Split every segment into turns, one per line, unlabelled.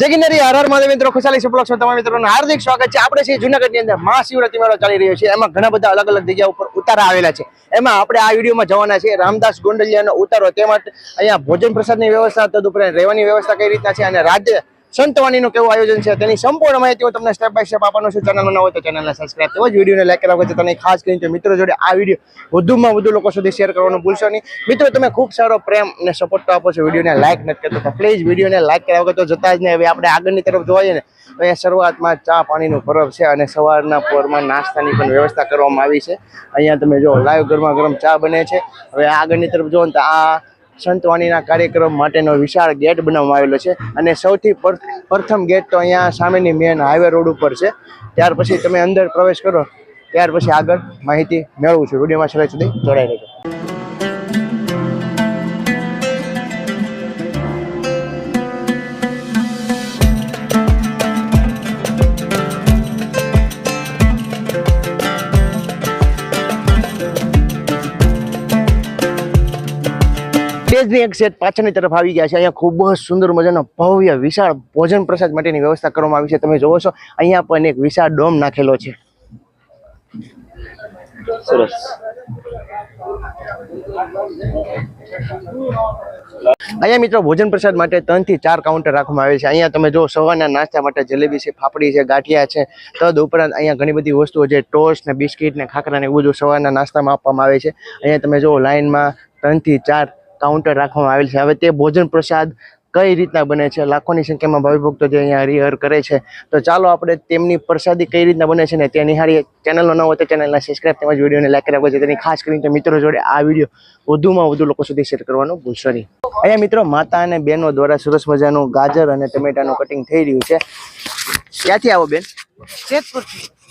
જય ગિરનારી હર હર મહાદેવ મિત્રો, ખુશાલી સુપલક્ષ તમામ મિત્રોનું હાર્દિક સ્વાગત છે. આપણે છીએ જુનાગઢની અંદર મહાશિવરાત્રી મેળો ચાલી રહ્યો છે. એમાં ઘણા બધા અલગ અલગ જગ્યા ઉપર ઉતારા આવેલા છે. એમાં આપણે આ વિડીયોમાં જવાના છે રામદાસ ગોંડલિયાનો ઉતારો. તેમજ અહીંયા ભોજન પ્રસાદની વ્યવસ્થા, તદુપરાંત રહેવાની વ્યવસ્થા કઈ રીતના છે અને રાજ્ય સંતવાણીનું કેવું આયોજન છે તેની સંપૂર્ણ માહિતી હું તમને સ્ટેપ બાય સ્ટેપ આપવાનું છું. ચેનલ ન હોય તો ચેનલને સબસ્ક્રાઇબ તેમજ વિડીયોને લાઈક કરવા છે તને ખાસ કરીને મિત્રો જોડે આ વીડિયો વધુમાં વધુ લોકો સુધી શેર કરવાનું ભૂલશો નહીં. મિત્રો, તમે ખૂબ સારો પ્રેમ અને સપોર્ટ તો આપો છો. વિડીયોને લાઈક નથી કરતો તો પ્લીઝ વિડીયોને લાઈક કર્યા વગર તો જતા જ નહીં, હવે આપણે આગળની તરફ જોઈએ ને અહીંયા શરૂઆતમાં ચા પાણીનું પરબ છે અને સવારના પોરમાં નાસ્તાની પણ વ્યવસ્થા કરવામાં આવી છે. અહીંયા તમે જો લાઈવ ગરમા ગરમ ચા બને છે. હવે આગળની તરફ જુઓ ને તો આ સંતવાણીના કાર્યક્રમ માટેનો વિશાળ ગેટ બનાવવામાં આવેલો છે અને સૌથી પ્રથમ ગેટ તો અહીંયા સામેની મેન હાઈવે રોડ ઉપર છે. ત્યાર પછી તમે અંદર પ્રવેશ કરો. ત્યાર પછી આગળ માહિતી મેળવું છું. વિડીયોમાં છેલ્લે સુધી જોડાઈ રહેજો. સ્ટેજની એક સેટ પાછળની તરફ આવી ગયા છે. અહીંયા ખૂબ જ સુંદર મજાનો ભવ્ય, વિશાળ ભોજન પ્રસાદ માટેની વ્યવસ્થા કરવામાં આવી છે. તમે જોવો છો, અહીંયા પણ એક વિશાળ ડોમ નાખેલો છે. સરસ. અહીંયા મિત્રો ભોજન પ્રસાદ માટે ત્રણથી ચાર કાઉન્ટર રાખવામાં આવે છે. અહીંયા તમે જો સવારના નાસ્તા માટે જલેબી છે, ફાફડી છે, ગાંઠિયા છે. તદ ઉપરાંત અહીંયા ઘણી બધી વસ્તુઓ છે, ટોસ્ટ ને બિસ્કિટ ને ખાખરા ને એવું બધું સવારના નાસ્તામાં આપવામાં આવે છે. અહીંયા તમે જો લાઇનમાં ત્રણથી ચાર કાઉન્ટર રાખવામાં આવેલ છે. હવે તે ભોજન પ્રસાદ કઈ રીતના બને છે? લાખોની સંખ્યામાં ભાવિ ભક્તો જે અહીંયા હરિહર કરે છે. તો ચાલો આપણે તેમની પ્રસાદી કઈ રીતના બને છે ને તે નિહાળીએ ચેનલનો ન હોય તો ચેનલને સબસ્ક્રાઈબ તેમજ વિડીયોને લાઈક કરવા છે તેની ખાસ કરીને મિત્રો જોડે આ વીડિયો વધુમાં વધુ લોકો સુધી શેર કરવાનું ભૂલશો નહીં. અહીંયા મિત્રો માતા અને બહેનો દ્વારા સરસ મજાનું ગાજર અને ટમેટાનું કટિંગ થઈ રહ્યું છે. ક્યાંથી આવો બેન?
જેતપુર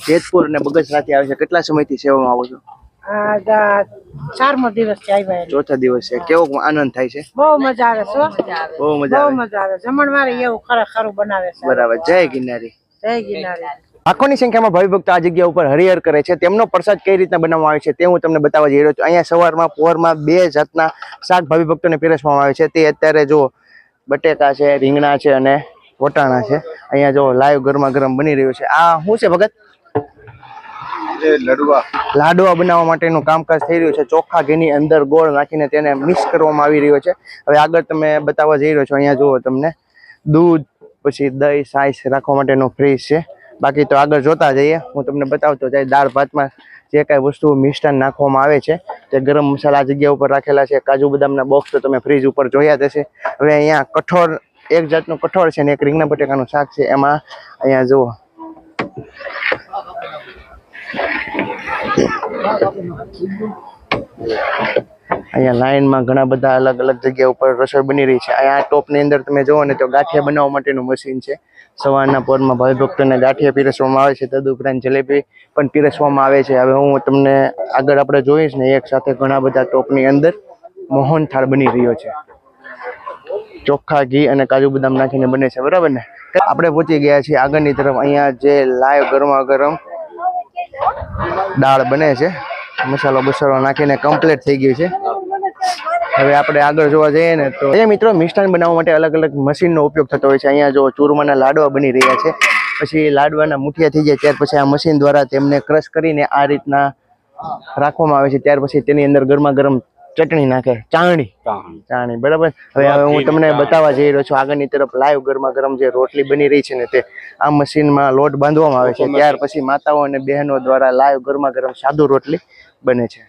જેતપુર અને બગસરાથી આવે છે. કેટલા સમયથી સેવામાં આવો છો?
ચારમો દિવસથી આવ્યા એટલે.
ચોથા દિવસે કેવો આનંદ થાય છે?
બહુ મજા આવે છે હો.
મજા
બહુ મજા આવે. જમણવારે એવું ખરેખર બનાવે છે.
બરાબર. જય ગિરનારી.
જય ગિરનારી.
લાખોની સંખ્યામાં ભાવિ આ જગ્યા ઉપર હરિહર કરે છે. તેમનો પ્રસાદ કઈ રીતના બનાવવામાં આવે છે તે હું તમને બતાવવા જઈ રહ્યો છું. અહીંયા સવારમાં પોરમાં બે જાતના શાક ભાવિ ભક્તોને પીરસવામાં આવે છે. તે અત્યારે જો બટેકા છે રીંગણા છે અને વટાણા છે. અહીંયા જો લાઈવ ગરમા ગરમ બની રહ્યું છે. આ શું છે ભગત? લાડવા. બનાવવા માટેનું કામકાજ થઈ રહ્યું છે. ચોખ્ખા ઘીની અંદર ગોળ નાખીને તેને મિક્સ કરવામાં આવી રહ્યો છે. હવે આગળ તમે બતાવવા જઈ રહ્યો છો, અહીંયા જુઓ તમને. દૂધ, પછી દહીં, સાઈસ રાખવા માટેનું ફ્રીજ છે. બાકી તો આગળ જોતા જઈએ. હું તમને બતાવતો જાય, દાળ ભાતમાં જે કાંઈ વસ્તુ મિષ્ટાન નાખવામાં આવે છે, તે ગરમ મસાલા જગ્યા ઉપર રાખેલા છે. કાજુ બદામના બોક્સ તો તમે ફ્રીજ ઉપર જોયા જશે હવે અહીંયા કઠોળ, એક જાતનું કઠોળ છે ને એક રીંગણા બટેકાનું શાક છે. એમાં અહીંયા જુઓ. અહીંયા લાઈનમાં ઘણા બધા અલગ અલગ જગ્યા ઉપર રસોઈ બની રહી છે. અહીંયા ટોપની અંદર તમે જુઓ ને તો ગાંઠિયા બનાવવા માટેનું મશીન છે. સવારના પોરમાં ભાઈ ભક્તોને ગાંઠિયા પીરસવામાં આવે છે તદુપરાંત જલેબી પણ પીરસવામાં આવે છે. હવે હું તમને આગળ આપણે જોઈશ ને એક સાથે ઘણા બધા ટોપની અંદર મોહન થાળ બની રહ્યો છે. ચોખ્ખા ઘી અને કાજુ બદામ નાખીને બને છે. બરાબર ને? આપણે પહોંચી ગયા છીએ આગળની તરફ. અહીંયા જે લાઈવ ગરમા ગરમ દાળ બને છે. મસાલો બસાલો નાખીને કમ્પ્લીટ થઈ ગયું છે. હવે આપણે આગળ જોવા જઈએ ને તો એ મિત્રો મિષ્ટાન બનાવવા માટે અલગ અલગ મશીનનો ઉપયોગ થતો હોય છે. અહીંયા જો ચૂરમાના લાડવા બની રહ્યા છે. પછી લાડવાના મુઠિયા થઈ જાય ત્યાર પછી આ મશીન દ્વારા તેમને ક્રશ કરીને આ રીતના રાખવામાં આવે છે. ત્યાર પછી તેની અંદર ગરમા ગરમ ચટણી નાખે ચાણી ચાણી બરાબર? હવે હવે હું તમને બતાવવા જઈ રહ્યો છું આગળની તરફ લાઈવ ગરમા ગરમ જે રોટલી બની રહી છે ને તે આ મશીનમાં લોટ બાંધવામાં આવે છે. ત્યાર પછી માતાઓ અને બહેનો દ્વારા લાઈવ ગરમા ગરમ સાદુ રોટલી બને છે.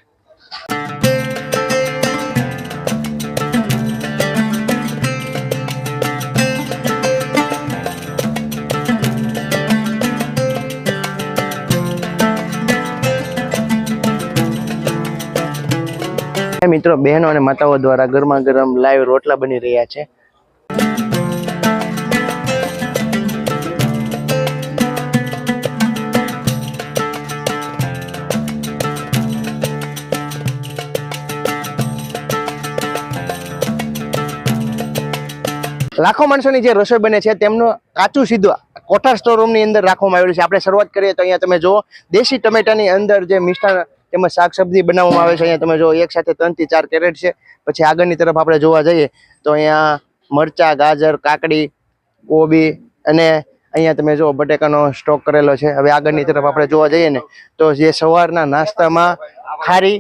મિત્રો, બહેનો અને માતાઓ દ્વારા ગરમા ગરમ લાઈવ રોટલા બની રહ્યા છે. લાખો માણસોની જે રસોઈ બને છે, તેમનું કાચું સીધું કોઠાર સ્ટોર રૂમની અંદર રાખવામાં આવેલું છે. આપણે શરૂઆત કરીએ તો અહીંયા તમે જુઓ, દેશી ટમેટાની અંદર જે મિષ્ટાન તેમજ શાક સબ્જી બનાવવામાં આવે છે. અહીંયા તમે જો એક સાથે ત્રણથી ચાર કેરેટ છે. પછી આગળની તરફ આપણે જોવા જઈએ તો અહીંયા મરચા, ગાજર, કાકડી, કોબી અને અહીંયા તમે જો બટેકાનો સ્ટોક કરેલો છે. હવે આગળની તરફ આપણે જોવા જઈએ ને તો જે સવારના નાસ્તામાં ખારી,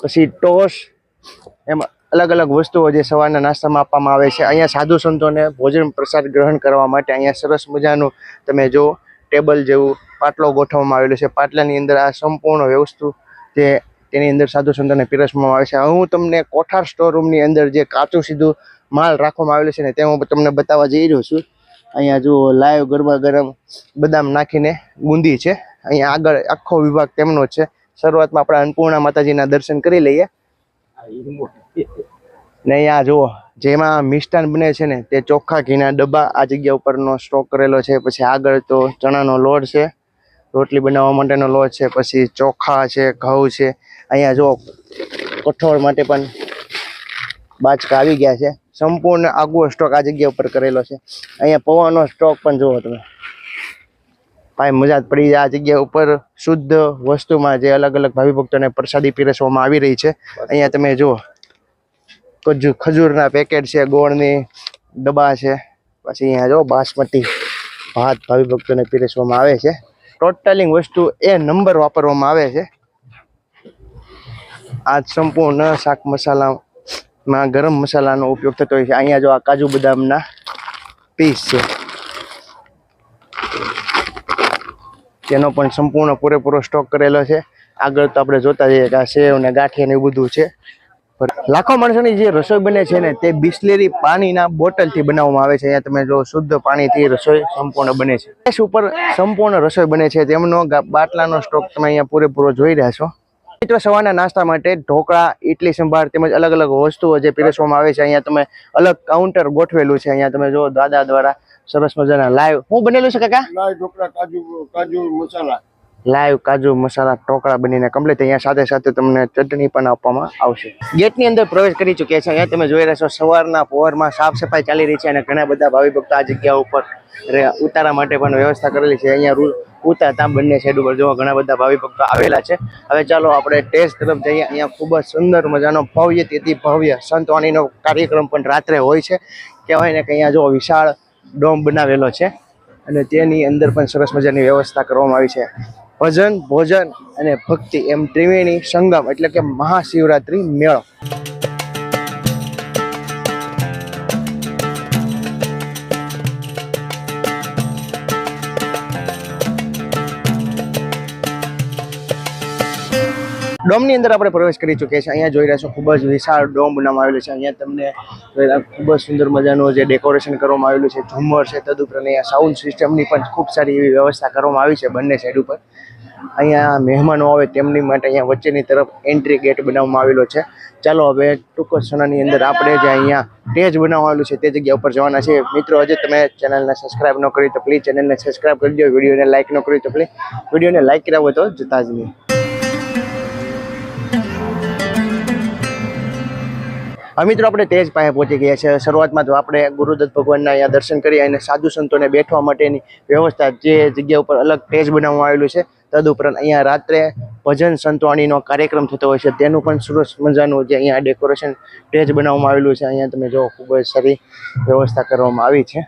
પછી ટોસ, એમાં અલગ અલગ વસ્તુઓ જે સવારના નાસ્તામાં આપવામાં આવે છે. અહીંયા સાધુ સંતોને ભોજન પ્રસાદ ગ્રહણ કરવા માટે અહીંયા સરસ મજાનું તમે જો ટેબલ જેવું પાટલો ગોઠવવામાં આવેલો છે. પાટલાની અંદર આ સંપૂર્ણ વ્યવસ્થુ જે તેની અંદર સાધુ સંતોને પીરસવામાં આવે છે. હું તમને કોઠાર સ્ટોર રૂમની અંદર જે કાચું સીધું માલ રાખવામાં આવેલો છે ને તે હું તમને બતાવવા જઈ રહ્યો છું. અહીંયા જુઓ લાઈવ ગરમા ગરમ બદામ નાખીને ગુંદી છે. અહીંયા આગળ આખો વિભાગ તેમનો જ છે. શરૂઆતમાં આપણે અન્નપૂર્ણા માતાજીના દર્શન કરી લઈએ. ને અહીંયા જુઓ જેમાં મિષ્ટાન બને છે ને, તે ચોખ્ખા ઘીના ડબ્બા આ જગ્યા ઉપરનો સ્ટોક કરેલો છે. પછી આગળ તો ચણાનો લોટ છે. રોટલી બનાવવા માટેનો લોટ છે. પછી ચોખા છે, ઘઉં છે. અહીંયા જો કઠોળ માટે પણ બાચકા આવી ગયા છે. સંપૂર્ણ આગવો સ્ટોક આ જગ્યા ઉપર કરેલો છે. અહીંયા પૌવાનો સ્ટોક પણ જુઓ તમે. ભાઈ મજા જ પડી જાય આ જગ્યા ઉપર. શુદ્ધ વસ્તુમાં જે અલગ અલગ ભાવિ ભક્તોને પ્રસાદી પીરસવામાં આવી રહી છે. અહીંયા તમે જુઓ. ખજૂરના પેકેટ છે, ગોળની ડબ્બા છે. પછી અહીંયા જો બાસમતી ભાત ભાવિ ભક્તોને પીરસવામાં આવે છે. ટોટલિંગ વસ્તુ એ નંબર વાપરવામાં આવે છે. આ સંપૂર્ણ શાક મસાલામાં ગરમ મસાલાનો ઉપયોગ થતો હોય છે. અહીંયા જો આ કાજુ બદામના પીસ છે. તેનો પણ સંપૂર્ણ પૂરેપૂરો સ્ટોક કરેલો છે. આગળ તો આપણે જોતા જઈએ કે આ સેવ ને ગાંઠિયા ને એવું બધું છે. લાખો માણસોની જે રસોઈ બને છે ને, તે બિસ્લેરી પાણીના બોટલથી બનાવવામાં આવે છે. અહીંયા તમે જો શુદ્ધ પાણીથી રસોઈ સંપૂર્ણ બને છે. ગેસ ઉપર સંપૂર્ણ રસોઈ બને છે. તેમનો બાટલાનો સ્ટોક તમે અહીંયા પૂરેપૂરો જોઈ રહ્યા છો. મિત્રો, સવારના નાસ્તા માટે ઢોકળા ઇડલી સંભાર તેમજ અલગ અલગ વસ્તુઓ જે પીરસવામાં આવે છે, અહીંયા તમે અલગ કાઉન્ટર ગોઠવેલું છે. અહીંયા તમે જો દાદા દ્વારા સરસ મજાના લાઈવ. હું બનેલું છે, કાકા?
ઢોકળા, કાજુ કાજુ મસાલા.
લાઈવ કાજુ મસાલા ટોકળા બનીને કમ્પ્લીટ અહીંયા સાથે સાથે તમને ચટણી પણ આપવામાં આવશે. ગેટની અંદર પ્રવેશ કરી ચૂક્યા છે. અહીંયા તમે જોઈ રહ્યા છો, સવારના પહોરમાં સાફ સફાઈ ચાલી રહી છે અને ઘણા બધા ભાવિ ભક્તો આ જગ્યા ઉપર ઉતારા માટે પણ વ્યવસ્થા કરેલી છે. અહીંયા ઉતારતા બંને સાઈડ ઉપર જોવા, ઘણા બધા ભાવિ ભક્તો આવેલા છે. હવે ચાલો આપણે ટેસ્ટ તરફ જઈએ. અહીંયા ખૂબ જ સુંદર મજાનો ભવ્ય તેથી ભવ્ય સંતવાણીનો કાર્યક્રમ પણ રાત્રે હોય છે. કહેવાય ને કે અહીંયા જો વિશાળ ડોમ બનાવેલો છે અને તેની અંદર પણ સરસ મજાની વ્યવસ્થા કરવામાં આવી છે. ભજન ભોજન અને ભક્તિ એમ ત્રિવેણી સંગમ એટલે કે મહાશિવરાત્રિ મેળો. ડોમની અંદર આપણે પ્રવેશ કરી ચૂક્યા છીએ. અહીંયા જોઈ રહ્યા છો, ખૂબ જ વિશાળ ડોમ બનાવવામાં છે. અહીંયા તમને ખૂબ જ સુંદર મજાનું જે ડેકોરેશન કરવામાં આવેલું છે. ઝુમ્મર છે, તદુપરાંત અહીંયા સાઉન્ડ સિસ્ટમની પણ ખૂબ સારી એવી વ્યવસ્થા કરવામાં આવી છે બંને સાઈડ ઉપર. અહીંયા મહેમાનો આવે તેમની માટે અહીંયા વચ્ચેની તરફ એન્ટ્રી ગેટ બનાવવામાં આવેલો છે. ચાલો હવે ટૂંક સમયની અંદર આપણે જે અહીંયા સ્ટેજ બનાવવાનું છે તે જગ્યા ઉપર જવાના છે મિત્રો, હજે તમે ચેનલને સબસ્ક્રાઇબ ન કરી તો પ્લીઝ ચેનલને સબસ્ક્રાઈબ કરી દો. વિડીયોને લાઇક ન કરી તો પ્લીઝ વિડીયોને લાઇક કરાવો તો જતા જ નહીં. મિત્રો આપણે તેજ પાસે પહોંચી ગયા છે. શરૂઆતમાં તો આપણે ગુરુદત્ત ભગવાનના અહીંયા દર્શન કરી અને સાધુ સંતોને બેઠવા માટેની વ્યવસ્થા જે જગ્યા ઉપર અલગ તેજ બનાવવામાં આવેલું છે, તદુપરાંત અહીંયા રાત્રે ભજન સંતવાણીનો કાર્યક્રમ થતો હોય છે. તેનું પણ સરસ મજાનું જે અહીંયા ડેકોરેશન સ્ટેજ બનાવવામાં આવેલું છે. અહીંયા તમે જો ખૂબ જ સારી વ્યવસ્થા કરવામાં આવી છે.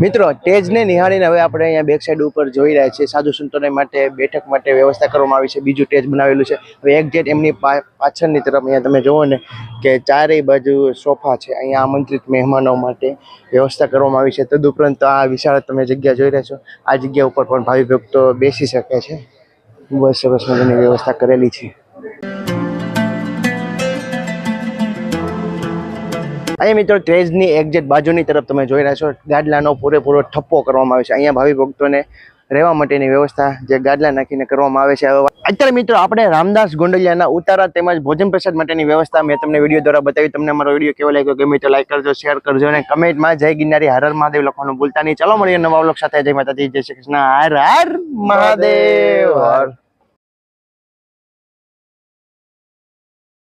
મિત્રો સ્ટેજને નિહાળીને હવે આપણે અહીંયા બેક સાઈડ ઉપર જોઈ રહ્યા છીએ સાધુ સંતોને માટે બેઠક માટે વ્યવસ્થા કરવામાં આવી છે બીજું સ્ટેજ બનાવેલું છે હવે જેટ એમની પાછળની તરફ અહીંયા તમે જુઓ ને કે ચારેય બાજુ સોફા છે અહીંયા આમંત્રિત મહેમાનો માટે વ્યવસ્થા કરવામાં આવી છે તદુપરાંત આ વિશાળ તમે જગ્યા જોઈ રહ્યા છો આ જગ્યા ઉપર પણ ભાવિ ભક્તો બેસી શકે છે ખૂબ જ સરસ મજાની વ્યવસ્થા કરેલી છે અહીંયા મિત્રો ટ્રેજની એક્ઝેટ બાજુની તરફ તમે જોઈ રહ્યા છો ગાડલાનો પૂરેપૂરો ઠપ્પો કરવામાં આવે છે. અહીંયા ભાવિ ભક્તોને રહેવા માટેની વ્યવસ્થા જે ગાડલા નાખીને કરવામાં આવે છે. અત્યારે મિત્રો આપણે રામદાસ ગોંડલિયાના ઉતારા તેમજ ભોજન પ્રસાદ માટેની વ્યવસ્થા મેં તમને વીડિયો દ્વારા બતાવી. તમને મારો વીડિયો કેવો લાગ્યો ગમે તો લાઈક કરજો શેર કરજો અને કમેન્ટમાં જય ગિરનારી હર હર મહાદેવ લખવાનું ભૂલતા નહીં. ચાલો મળીએ નવા વ્લોગ સાથે. જય માતાજી જય શ્રી કૃષ્ણ. હર હર મહાદેવ. હર.